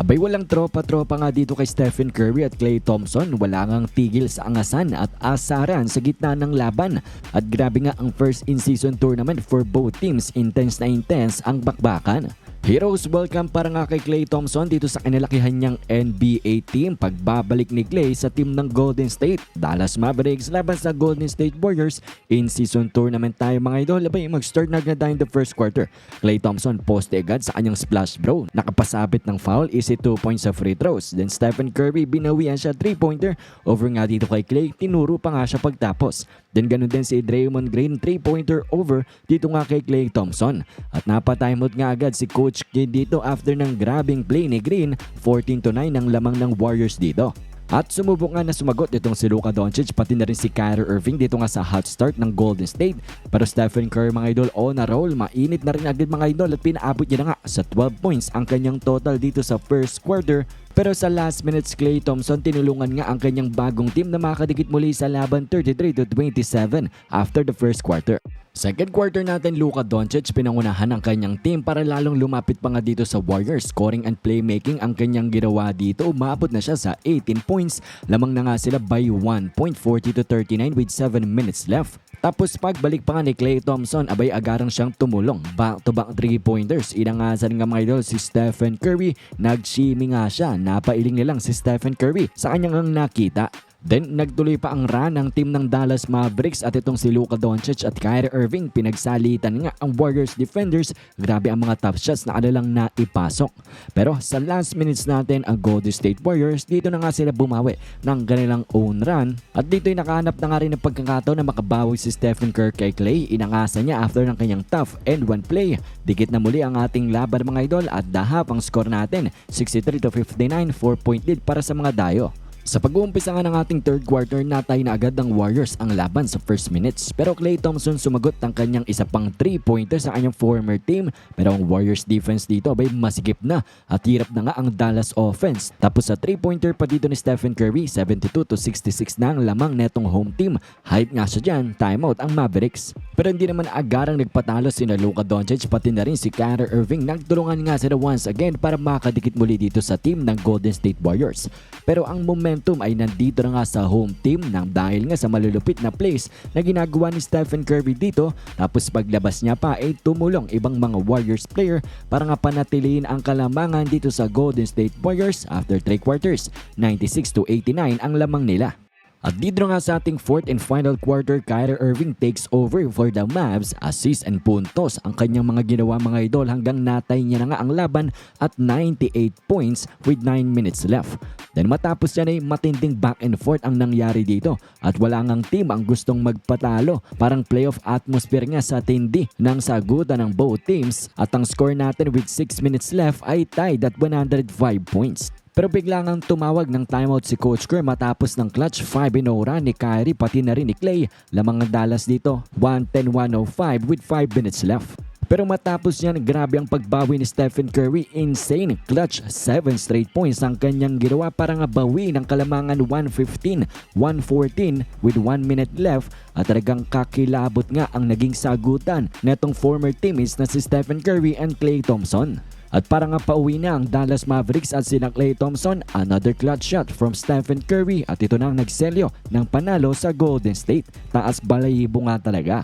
Abay walang tropa-tropa nga dito kay Stephen Curry at Klay Thompson. Wala ngang tigil sa angasan at asaran sa gitna ng laban. At grabe nga ang first in-season tournament for both teams. Intense na intense ang bakbakan. Heroes welcome para nga kay Klay Thompson dito sa kinalakihan niyang NBA team pagbabalik ni Klay sa team ng Golden State. Dallas Mavericks laban sa Golden State Warriors in season tournament tayo mga idol. Abay mag-start na agad in the first quarter. Klay Thompson poste agad sa kanyang splash bro. Nakapasabit ng foul, easy 2 points sa free throws. Then Stephen Curry binawian siya 3-pointer. Over nga dito kay Klay, tinuro pa nga siya pagtapos. Then ganun din si Draymond Green 3-pointer over dito nga kay Klay Thompson. At napatimeout nga agad si Coach Kidd dito after ng grabing play ni Green 14 to 9 ang lamang ng Warriors dito. At sumubok nga na sumagot itong si Luka Doncic pati na rin si Kyrie Irving dito nga sa hot start ng Golden State. Pero Stephen Curry mga idol on a roll, mainit na rin agad mga idol at pinaabot niya na nga sa 12 points ang kanyang total dito sa first quarter pero sa last minutes, Clay Thompson tinulungan nga ang kanyang bagong team na makadikit muli sa laban 33 to 27 after the first quarter. Second quarter natin, Luka Doncic pinangunahan ang kanyang team para lalong lumapit pa nga dito sa Warriors. Scoring and playmaking ang kanyang ginawa dito. Umabot na siya sa 18 points. Lamang na nga sila by 1 point 40 to 39 with 7 minutes left. Tapos pagbalik pa nga ni Clay Thompson, abay agarang siyang tumulong. Back-to-back 3-pointers. Inangasan nga mga idol si Stephen Curry. Nag-shimmy nga siya. Napailing nilang si Stephen Curry sa kanyang ang nakita. Then nagtuloy pa ang run ng team ng Dallas Mavericks at itong si Luka Doncic at Kyrie Irving pinagsalitan nga ang Warriors defenders. Grabe ang mga tough shots na kanilang naipasok. Pero sa last minutes natin ang Golden State Warriors dito na nga sila bumawi ng kanilang own run at dito'y nakahanap na nga rin ng pagkakataon na makabawi si Stephen Curry kay Clay. Inangasa niya after ng kanyang tough and one play. Dikit na muli ang ating laban mga idol at dahap ang score natin 63 to 59 4 point lead para sa mga dayo. Sa pag-uumpisa nga ng ating third quarter, natay na agad ng Warriors ang laban sa first minutes. Pero Clay Thompson sumagot ng kanyang isa pang 3-pointer sa kanyang former team. Pero ang Warriors defense dito ay masikip na at hirap na nga ang Dallas offense. Tapos sa 3-pointer pa dito ni Stephen Curry, 72 to 66 na ang lamang netong home team. Hype nga siya dyan, timeout ang Mavericks. Pero hindi naman agarang nagpatalo sina Luka Doncic pati na rin si Kyrie Irving. Nagtulungan nga sila once again para makadikit muli dito sa team ng Golden State Warriors. Pero ang momentum ay nandito na nga sa home team nang dahil nga sa malulupit na plays na ginagawa ni Stephen Curry dito. Tapos paglabas niya pa ay tumulong ibang mga Warriors player para nga panatilihin ang kalamangan dito sa Golden State Warriors after 3 quarters. 96 to 89 ang lamang nila. At dito nga sa ating fourth and final quarter, Kyrie Irving takes over for the Mavs, assist and puntos ang kanyang mga ginawa mga idol hanggang natay niya na nga ang laban at 98 points with 9 minutes left. Then matapos yan ay matinding back and forth ang nangyari dito at wala ngang team ang gustong magpatalo. Parang playoff atmosphere nga sa tindi ng sagutan ng both teams at ang score natin with 6 minutes left ay tied at 105 points. Pero bigla ngang tumawag ng timeout si Coach Kerr matapos ng clutch 5 in run ni Kyrie pati na rin ni Clay. Lamang ang Dallas dito, 110-105 with 5 minutes left. Pero matapos yan, grabe ang pagbawi ni Stephen Curry. Insane. Clutch 7 straight points ang kanyang ginawa para nga bawi ng kalamangan 115-114 with 1 minute left at talagang kakilabot nga ang naging sagutan netong former teammates na si Stephen Curry and Klay Thompson. At para nga pauwi na ang Dallas Mavericks at sina Klay Thompson, another clutch shot from Stephen Curry at ito na ang nagselyo ng panalo sa Golden State. Taas balayibo nga talaga.